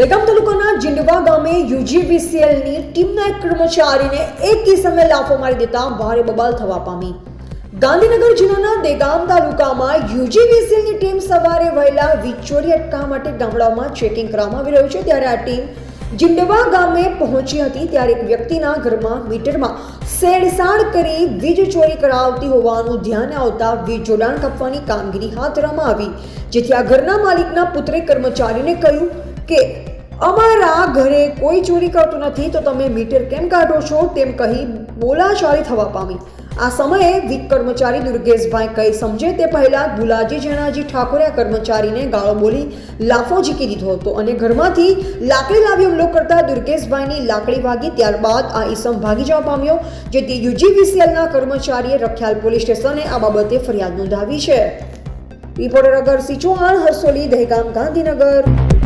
દહેગામ તાલુકાના જીંડવા ગામે યુજીવીસીએલની ટીમના એક કર્મચારીને એક કિસમે લાફો મારી દેતા ભારે બબાલ થવા પામી. ગાંધીનગર જિલ્લાના દેગામ તાલુકામાં યુજીવીસીએલની ટીમ સવારે વહેલા વીજ ચોરી અટકાવવા માટે ગામડાઓમાં ચેકિંગ કરવામાં આવી રહ્યું છે. ત્યારે આ ટીમ જીંડવા ગામે પહોંચી હતી. ત્યારે એક વ્યક્તિના ઘરમાં મીટરમાં સેડસાડ કરી વીજ ચોરી કરાવતી હોવાનું ધ્યાને આવતા વીજ જોડાણ કાપવાની કામગીરી હાથ ધરવામાં આવી, જેથી આ ઘરના માલિકના પુત્રે કર્મચારીને કહ્યું કે અમારા ઘરે કોઈ ચોરી કરતું નથી, તો તમે મીટર કેમ કાઢો છો? તેમ કહી બોલાચાલી થવા પામી. આ સમયે વીજ કર્મચારી દુર્ગેશભાઈ કંઈ સમજે તે પહેલાં ગુલાજી જણાજી ઠાકોરે કર્મચારીને ગાળો બોલી લાફો ઝીકી દીધો હતો અને ઘરમાંથી લાકડી લાવી હુમલો કરતા દુર્ગેશભાઈની લાકડી વાગી ત્યારબાદ આ ઈસમ ભાગી જવા પામ્યો, જેથી યુજીવીસીએલના કર્મચારીએ રખિયાલ પોલીસ સ્ટેશને આ બાબતે ફરિયાદ નોંધાવી છે. રિપોર્ટર અગરસિંહ ચૌહાણ હરસોલી દહેગામ, ગાંધીનગર.